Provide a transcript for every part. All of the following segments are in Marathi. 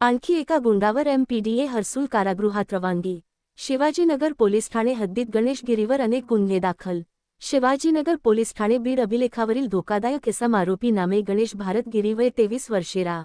आणखी एका गुंडावर एमपीडीए हर्सूल कारागृहात रवानगी. शिवाजीनगर पोलीस ठाणे हद्दीत गणेशगिरीवर अनेक गुन्हे दाखल. शिवाजीनगर पोलीस ठाणे बीड अभिलेखावरील धोकादायक इसम आरोपी नामे गणेश भारतगिरी वय तेवीस वर्षेरा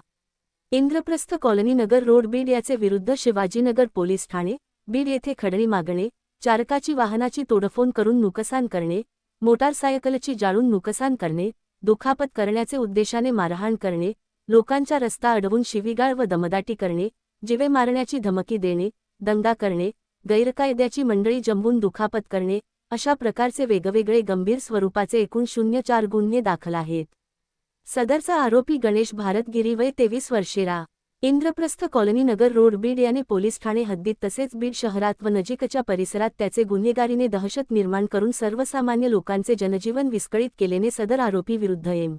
इंद्रप्रस्थ कॉलनी नगर रोड बीड याचे विरुद्ध शिवाजीनगर पोलीस ठाणे बीड येथे खडणी मागणे चारकाची वाहनाची तोडफोन करून नुकसान करणे मोटारसायकलची जाळून नुकसान करणे दुखापत करण्याचे उद्देशाने मारहाण करणे लोकांचा रस्ता अडवून शिवीगाळ व दमदाटी करणे जिवे मारण्याची धमकी देणे दंगा करणे गैरकायद्याची मंडळी जमवून दुखापत करणे अशा प्रकारचे वेगवेगळे गंभीर स्वरूपाचे एकूण शून्य चार गुन्हे दाखल आहेत. सदरचा आरोपी गणेश भारतगिरी वय तेवीस वर्षेरा इंद्रप्रस्थ कॉलनी नगर रोड बीड याने पोलीस ठाणे हद्दीत तसेच बीड शहरात व नजीकच्या परिसरात त्याचे गुन्हेगारीने दहशत निर्माण करून सर्वसामान्य लोकांचे जनजीवन विस्कळीत केल्याने सदर आरोपी विरुद्ध एम.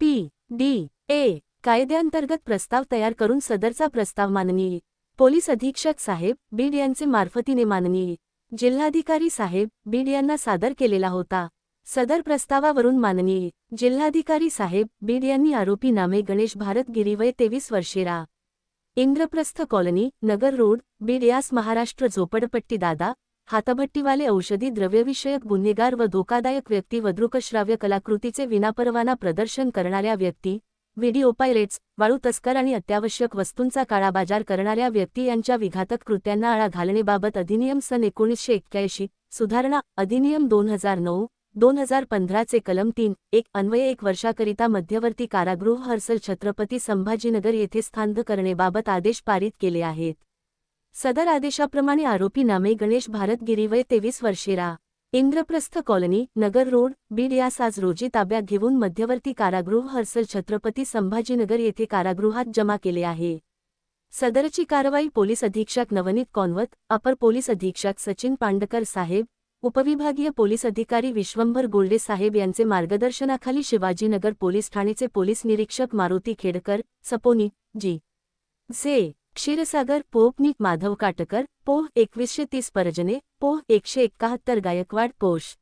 पी. डी. ए. कायद्याअंतर्गत प्रस्ताव तयार करून सदरचा प्रस्ताव माननीय पोलीस अधीक्षक साहेब बीड यांचे मार्फतीने माननीय जिल्हाधिकारी साहेब बीड यांना सादर केलेला होता. सदर प्रस्तावावरून माननीय जिल्हाधिकारी साहेब बीड यांनी आरोपी नामे गणेश भारत गिरीवय तेवीस वर्षेरा इंद्रप्रस्थ कॉलनी नगर रोड बीड यास महाराष्ट्र झोपडपट्टी दादा हातभट्टीवाले औषधी द्रव्यविषयक गुन्हेगार व धोकादायक व्यक्ती वद्रुकश्राव्य कलाकृतीचे विनापरवाना प्रदर्शन करणाऱ्या व्यक्ती व्हिडिओ पायरेट्स वाळू तस्कर आणि अत्यावश्यक वस्तूंचा काळाबाजार करणाऱ्या व्यक्ती यांच्या विघातक कृत्यांना आळा घालणेबाबत अधिनियम सन एकोणीसशे एक्क्याऐंशी सुधारणा अधिनियम दोन हजार नऊ दोन हजार पंधराचे कलम तीन एक अन्वये एक वर्षाकरिता मध्यवर्ती कारागृह हर्सल छत्रपती संभाजीनगर येथे स्थांध करणेबाबत आदेश पारित केले आहेत. सदर आदेशाप्रमाणे आरोपी नामे गणेश भारत वय तेवीस वर्षेरा इंद्रप्रस्थ कॉलनी नगर रोड बीड यास आज रोजी ताब्यात घेऊन मध्यवर्ती कारागृह हर्सल छत्रपती संभाजीनगर येथे कारागृहात जमा केले आहे. सदरची कारवाई पोलीस अधीक्षक नवनीत कॉन्वत अपर पोलीस अधीक्षक सचिन पांडकर साहेब उपविभागीय पोलीस अधिकारी विश्वंभर गोल्डे साहेब यांचे मार्गदर्शनाखाली शिवाजीनगर पोलीस ठाणेचे पोलीस निरीक्षक मारुती खेडकर सपोनी जी. से. क्षीरसागर पोपनीक माधव काटकर पोह एकवीसशे तीस परजने पोह एकशे एक्काहत्तर गायकवाड पोष